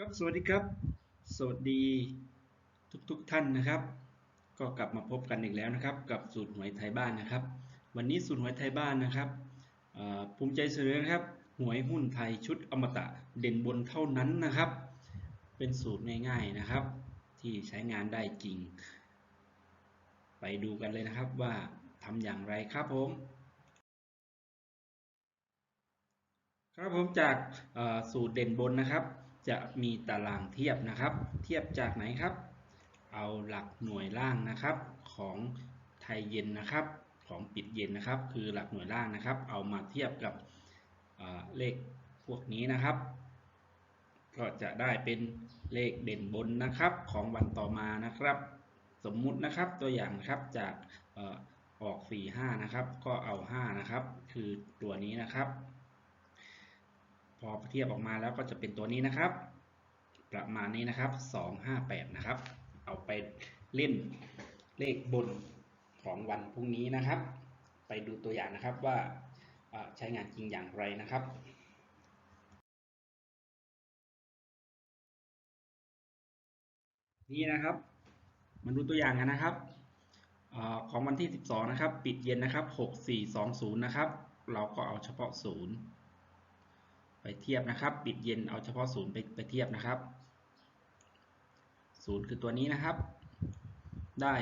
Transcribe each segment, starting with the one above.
ครับสวัสดีครับ สวัสดีทุกๆทท่านนะครับ ก็กลับมาพบกันอีกแล้วนะครับ กับสูตรหวยไทยบ้านนะครับ วันนี้สูตรหวยไทยบ้านนะครับภูมิใจเสนอนะครับหวยหุ้นไทยชุดอมตะเด่นบนเท่านั้นนะครับ เป็นสูตรง่ายๆนะครับ ที่ใช้งานได้จริง ไปดูกันเลยนะครับว่าทำอย่างไรครับผมครับผมจากสูตรเด่นบนนะครับ จะมีตารางเทียบนะครับ เทียบจากไหนครับ เอาหลักหน่วยล่างนะครับของไทยเย็นนะครับของปิดเย็นนะครับ คือหลักหน่วยล่างนะครับ เอามาเทียบกับเเลขพวกนี้นะครับ ก็จะได้เป็นเลขเด่นบนนะครับของวันต่อมานะครับ สมมุตินะครับตัวอย่างนะครับจากออก 4 5 นะครับ ก็เอา 5 นะครับ คือตัวนี้นะครับ พอเทียบออกมาแล้วก็จะเป็นตัวนี้นะครับ ประมาณนี้นะครับ 258 นะครับ เอาไปเล่นเลขบนของวันพรุ่งนี้นะครับ ไปดูตัวอย่างนะครับว่าใช้งานจริงอย่างไรนะครับนี่นะครับมาดูตัวอย่างกันนะครับออของวันที่ 12 นะครับ ปิดเย็นนะครับ 6420 นะครับ เราก็เอาเฉพาะ 0 ไปเทียบนะครับ ปิดเย็นเอาเฉพาะ0ไปไปเทียบนะครับ0คือตัวนี้นะครับ ได้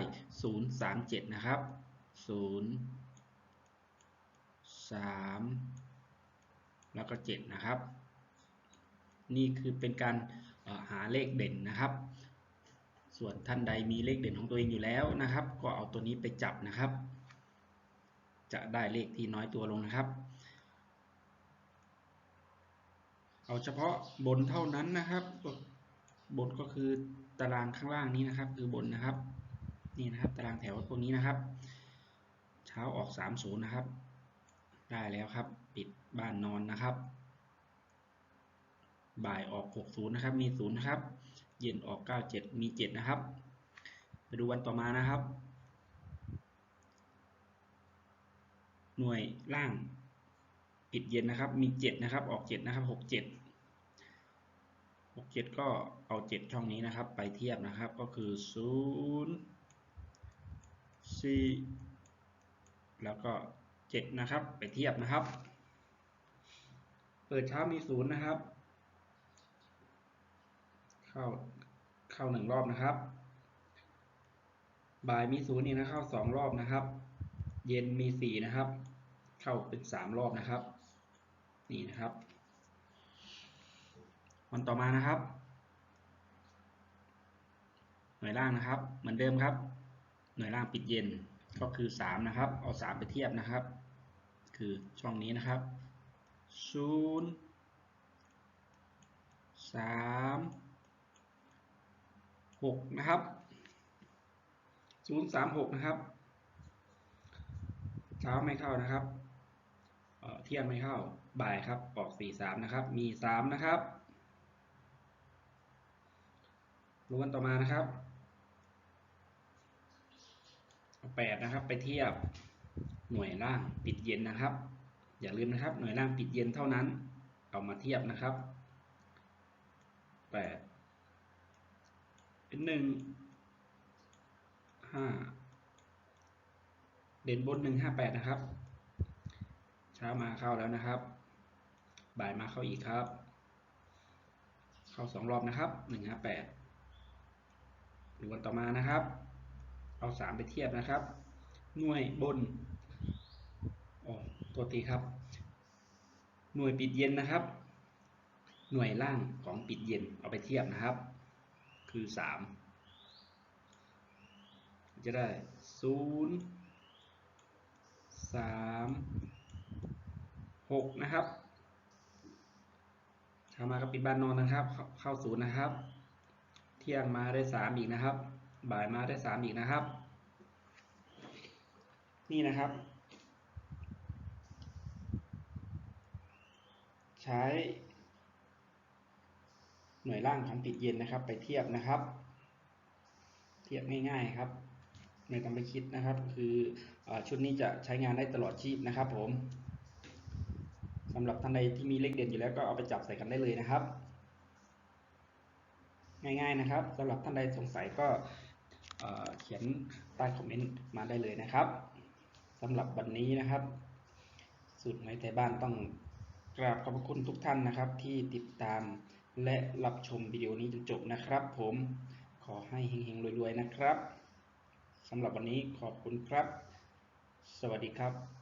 037นะครับ0 3แล้วก็7นะครับ นี่คือเป็นการหาเลขเด่นนะครับ ส่วนท่านใดมีเลขเด่นของตัวเองอยู่แล้วนะครับ ก็เอาตัวนี้ไปจับนะครับ จะได้เลขที่น้อยตัวลงนะครับ เอาเฉพาะบนเท่านั้นนะครับบนก็คือตารางข้างล่างนี้นะครับ คือบนนะครับนี่นะครับตารางแถวพวกนี้นะครับ เช้าออก30นะครับ ได้แล้วครับ ปิดบ้านนอนนะครับ บ่ายออก60นะครับ มี0นะครับ เย็นออก97มี7นะครับ ไปดูวันต่อมานะครับ หน่วยล่างปิดเย็นนะครับ มี7นะครับ ออก7นะครับ67 67ก็เอา7ช่องนี้นะครับ ไปเทียบนะครับก็คือ0 4แล้วก็7นะครับ ไปเทียบนะครับ เปิดเช้ามี0นะครับ เข้าเข้าหนึ่งรอบนะครับ บ่ายมีศูนย์นี่นะเข้าสองรอบนะครับ เย็นมีสี่นะครับ เข้าเป็นสามรอบนะครับ นี่นะครับ วันต่อมานะครับ หน่วยล่างนะครับ เหมือนเดิมครับ หน่วยล่างปิดเย็นก็คือสามนะครับ เอาสามไปเทียบนะครับ คือช่องนี้นะครับศูนย์สามหกนะครับศูนย์สามหกนะครับเช้าไม่เข้านะครับเเที่ยงไม่เข้า บ่ายครับ ออกสี่สามนะครับ มีสามนะครับ รู้กันต่อมานะครับแปดนะครับ ไปเทียบหน่วยล่างปิดเย็นนะครับ อย่าลืมนะครับ หน่วยล่างปิดเย็นเท่านั้น เอามาเทียบนะครับแปดเป็นหนึ่งห้าเด่นบนหนึ่งห้าแปดนะครับ เช้ามาเข้าแล้วนะครับ บ่ายมาเข้าอีกครับ เข้าสองรอบนะครับหนึ่งห้าแปด ดูกันต่อมานะครับ เอาสามไปเทียบนะครับ หน่วยบนโอ้ตัวทีครับ หน่วยปิดเย็นนะครับ หน่วยล่างของปิดเย็นเอาไปเทียบนะครับ คือสามจะได้ศูนย์สามหกนะครับเช้ามาก็ปิดบ้านนอนนะครับ เข้าศูนย์นะครับ เที่ยงมาได้สามอีกนะครับ บ่ายมาได้สามอีกนะครับ นี่นะครับ ใช้ หน่วยล่างของปิดเย็นนะครับ ไปเทียบนะครับ เทียบง่ายๆครับไม่ต้องไปคิดนะครับ คืออชุดนี้จะใช้งานได้ตลอดชีพนะครับผมสำหรับท่านใดที่มีเลขเด่นอยู่แล้วก็เอาไปจับใส่กันได้เลยนะครับ ง่ายๆนะครับสำหรับท่านใดสงสัยก็เเขียนใต้คอมเมนต์มาได้เลยนะครับสำหรับวันนี้นะครับ สูตรไม้ไทยบ้านต้องกราบขอบพระคุณทุกท่านนะครับ ที่ติดตามและรับชมวิดีโอนี้จนจบนะครับ ผมขอให้เฮงๆรวยๆนะครับสำหรับวันนี้ขอบคุณครับ สวัสดีครับ